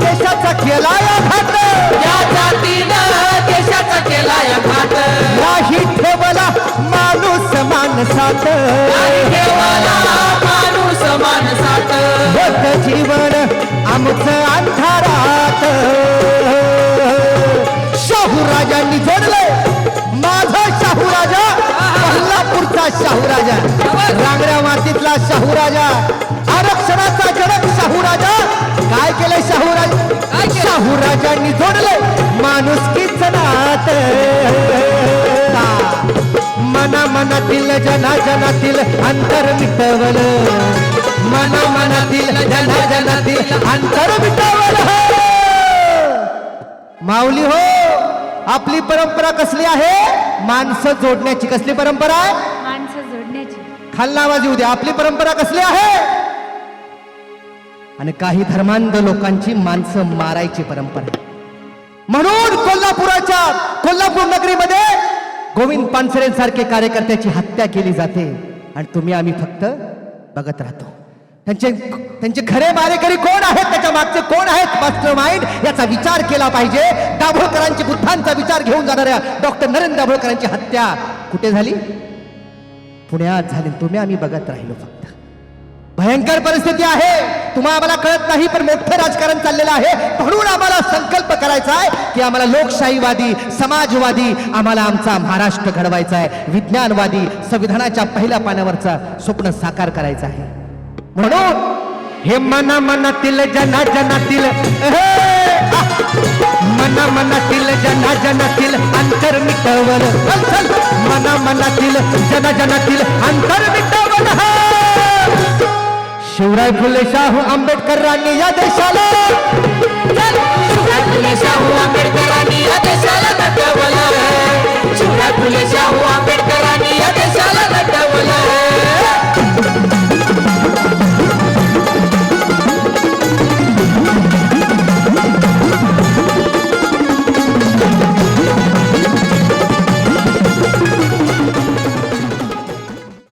देशाचा केला या घात या जातीनं देशाचा केला या घात नाही ठेवला माणूस माणसात. नाही ठेवला माणूस माणसात. होत जीवन आमचं अंधारात. शाहू राजांनी जोडलंय. माझा शाहू राजा कोल्हापूरचा शाहू राजा. रांगड्या मातीतला शाहू राजा. जना जनातील अंतर मिटवल. मना मनातील जना जनातील अंतर मिटवल. माऊली हो आपली परंपरा कसली आहे? माणसं जोडण्याची कसली परंपरा आहे? माणसं जोडण्याची. खालना आवाज येऊ द्या आपली परंपरा कसली आहे? आणि काही धर्मांध लोकांची माणसं मारायची परंपरा. म्हणून कोल्हापुराच्या कोल्हापूर नगरीमध्ये गोविंद पानसरेंसारखे कार्यकर्त्याची हत्या केली जाते. आणि तुम्ही आम्ही फक्त बघत राहतो. त्यांचे त्यांचे खरे मारेकरी कोण आहेत? त्याच्या मागचे कोण आहेत? मास्टर माइंड याचा विचार केला पाहिजे. दाभोळकरांची बुद्धांचा विचार घेऊन जाणाऱ्या डॉक्टर नरेंद्र दाभोळकरांची हत्या कुठे झाली? पुण्यात झाली. तुम्ही आम्ही बघत राहिलो फक्त. भयंकर परिस्थिती आहे. तुम्हाला आम्हाला कळत नाही पण मोठं राजकारण चाललेलं आहे. म्हणून आम्हाला संकल्प करायचा आहे की आम्हाला लोकशाहीवादी समाजवादी आम्हाला आमचा महाराष्ट्र घडवायचा आहे. विज्ञानवादी संविधानाच्या पहिल्या पानावरचा स्वप्न साकार करायचं आहे. म्हणून हे मना मनातील जना जनातील. मना मनातील जना जनातील अंतर मिटवल. मना मनातील जना जनातील अंतर शिवराय फुले शाहू आंबेडकरांनी या देशाला. शिवराय फुले शाहू आंबेडकरांनी या देशाला शिवराय फुले शाहू